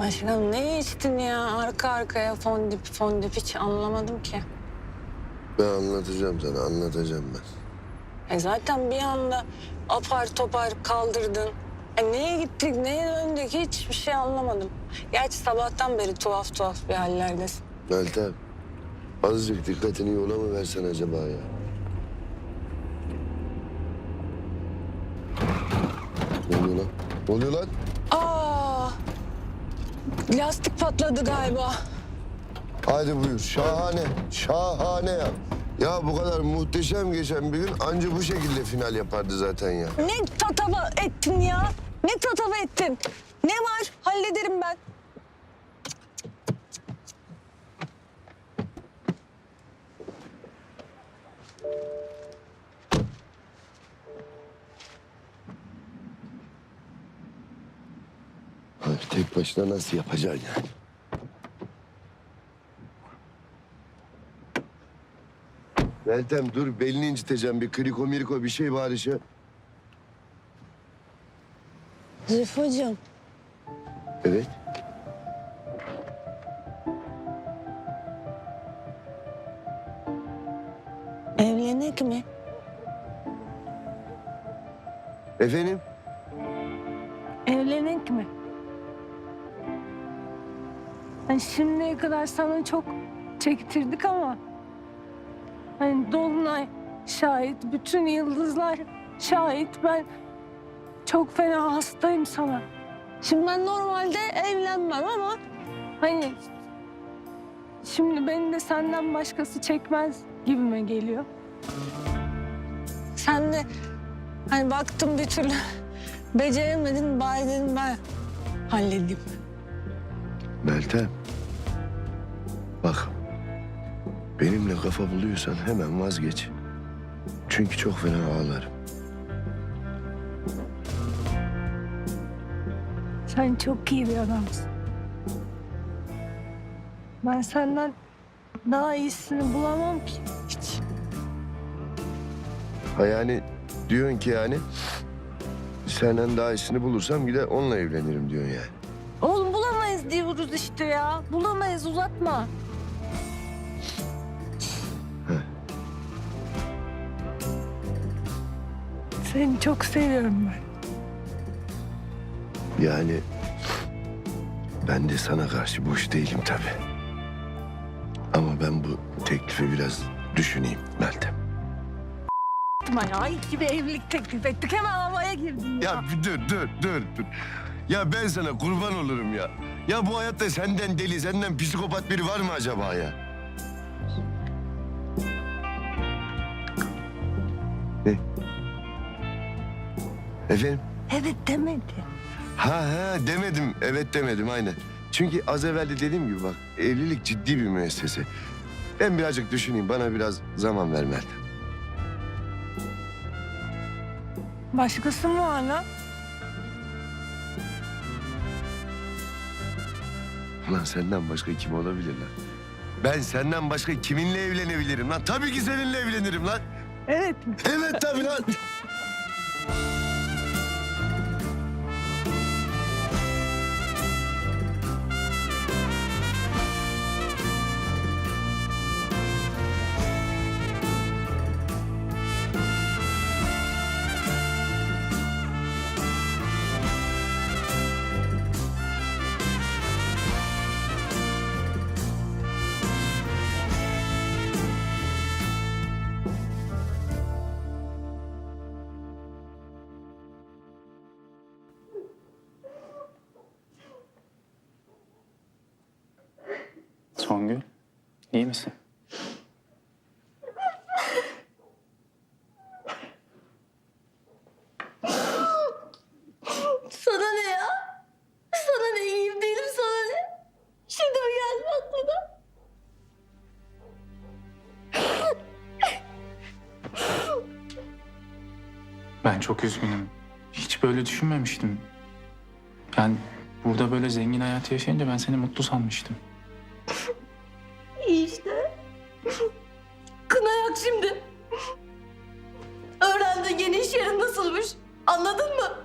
Başkan ne içtin ya? Arka arkaya fondip fondip hiç anlamadım ki. Ben anlatacağım sana, anlatacağım ben. E zaten bir anda apar topar kaldırdın. E neye gittik, neye döndük hiçbir şey anlamadım. Gerçi sabahtan beri tuhaf tuhaf bir hallerdesin. Meltem, azıcık dikkatini yola mı versen acaba ya? Ne oluyor lan? Ne oluyor lan? Lastik patladı galiba. Hadi buyur, şahane, şahane ya. Ya bu kadar muhteşem geçen bir gün anca bu şekilde final yapardı zaten ya. Ne tatava ettin ya? Ne tatava ettin? Ne var? Hallederim ben. Abi tek başına nasıl yapacaksın yani? Meltem dur belini inciteceğim bir kriko miriko bir şey bari şey. Zülfücüğüm, Evet. evlenek mi? Efendim? Evlenek mi? Hani şimdiye kadar sana çok çektirdik ama... Hani Dolunay şahit, bütün yıldızlar şahit. Ben çok fena hastayım sana. Şimdi ben normalde evlenmem ama... Hani... Şimdi beni de senden başkası çekmez gibime geliyor. Sen de hani baktım bir türlü beceremedin bari dedim ben halledeyim. Meltem. Bak. Benimle kafa buluyorsan hemen vazgeç. Çünkü çok fena ağlarım. Sen çok iyi bir adamsın. Ben senden daha iyisini bulamam ki hiç. Ha yani diyorsun ki yani senden daha iyisini bulursam gider onunla evlenirim diyorsun yani. Oğlum bulamayız diyoruz işte ya. Bulamayız uzatma. Seni çok seviyorum ben. Yani ben de sana karşı boş değilim tabii. Ama ben bu teklifi biraz düşüneyim Meltem. Ama ya ilk gibi evlilik teklif ettik. Hemen havaya girdin ya. Ya bir dur dur dur dur. Ya ben sana kurban olurum ya. Ya bu hayatta senden deli, senden psikopat biri var mı acaba ya? Ne? Efendim? Evet demedi. Ha ha demedim. Evet demedim aynen. Çünkü az evvel de dediğim gibi bak evlilik ciddi bir müessese. Ben birazcık düşüneyim. Bana biraz zaman ver Meltem. Başkası mı var lan? Lan senden başka kim olabilir lan? Ben senden başka kiminle evlenebilirim lan? Tabii ki seninle evlenirim lan. Evet? Evet tabii lan. Ben çok üzgünüm. Hiç böyle düşünmemiştim. Yani burada böyle zengin hayatı yaşayınca ben seni mutlu sanmıştım. İyi işte. Kına yak şimdi. Öğrendin yeni iş yerin nasılmış. Anladın mı?